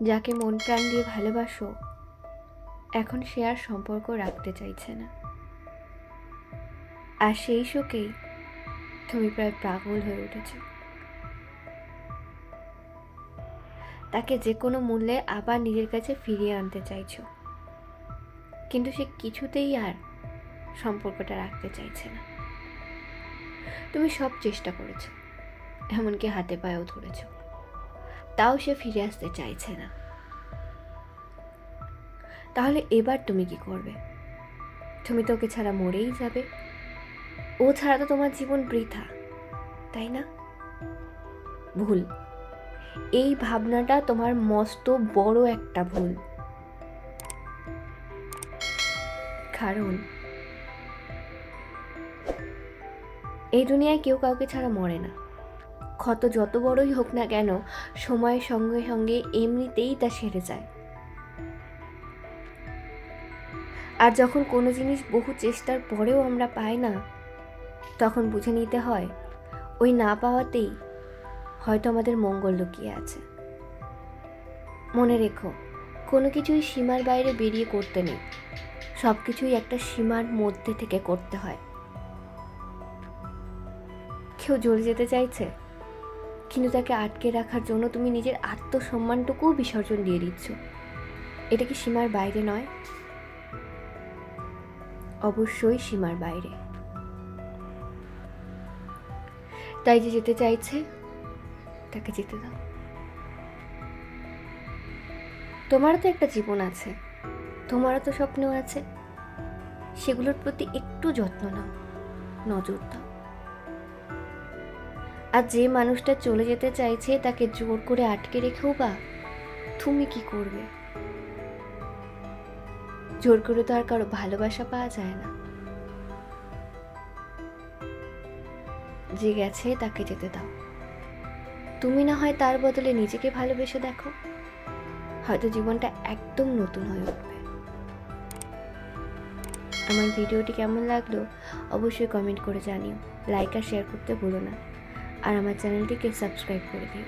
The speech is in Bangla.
যাকে মন প্রাণ দিয়ে ভালোবাসো, এখন সে আর সম্পর্ক রাখতে চাইছে না। আর সেই শোকেই তুমি প্রায় পাগল হয়ে উঠেছ। তাকে যে কোনো মূল্যে আবার নিজের কাছে ফিরিয়ে আনতে চাইছো। কিন্তু সে কিছুতেই আর সম্পর্কটা রাখতে চাইছে না। তুমি সব চেষ্টা করেছ, এমনকি হাতে পায়েও ধরেছো। তাও সে ফিরে আসতে চাইছে না। তাহলে এবার তুমি কি করবে? তুমি তো ওকে ছাড়া মরেই যাবে। ও ছাড়া তো তোমার জীবন বৃথা, তাই না? ভুল। এই ভাবনাটা তোমার মস্ত বড় একটা ভুল। কারণ এই দুনিয়ায় কেউ কাউকে ছাড়া মরে না। ক্ষত যত বড়ই হোক না কেন, সময়ের সঙ্গে সঙ্গে এমনিতেই তা সেরে যায়। আর যখন কোনো জিনিস বহু চেষ্টার পরেও আমরা পাই না, তখন বুঝে নিতে হয়, ওই না পাওয়াতেই হয়তো আমাদের মঙ্গল লুকিয়ে আছে। মনে রেখো, কোনো কিছুই সীমার বাইরে বেরিয়ে করতে নেই। সব কিছুই একটা সীমার মধ্যে থেকে করতে হয়। কেউ জ্বলে যেতে চাইছে? কিন্তু তাকে আটকে রাখার জন্য তুমি নিজের আত্মসম্মানটুকুও বিসর্জন দিয়ে দিচ্ছ। এটা কি সীমার বাইরে নয়? অবশ্যই সীমার বাইরে। তাই যে যেতে চাইছে, তাকে যেতে দাও। তোমারও তো একটা জীবন আছে, তোমারও তো স্বপ্ন আছে। সেগুলোর প্রতি একটু যত্ন নাও, নজর দাও। আর যে মানুষটা চলে যেতে চাইছে তাকে জোর করে আটকে রেখেও বা? তুমি কি করবে? জোর করে তো আর কারও ভালোবাসা পাওয়া যায় না। যে গেছে তাকে যেতে দাও। তুমি না হয় তার বদলে নিজেকে ভালোবেসে দেখো। হয়তো জীবনটা একদম নতুন হয়ে উঠবে। আমার ভিডিওটি কেমন লাগল অবশ্যই কমেন্ট করে জানিও। লাইক আর শেয়ার করতে ভুলো না। আর আমার চ্যানেলটিকে সাবস্ক্রাইব করে দিও।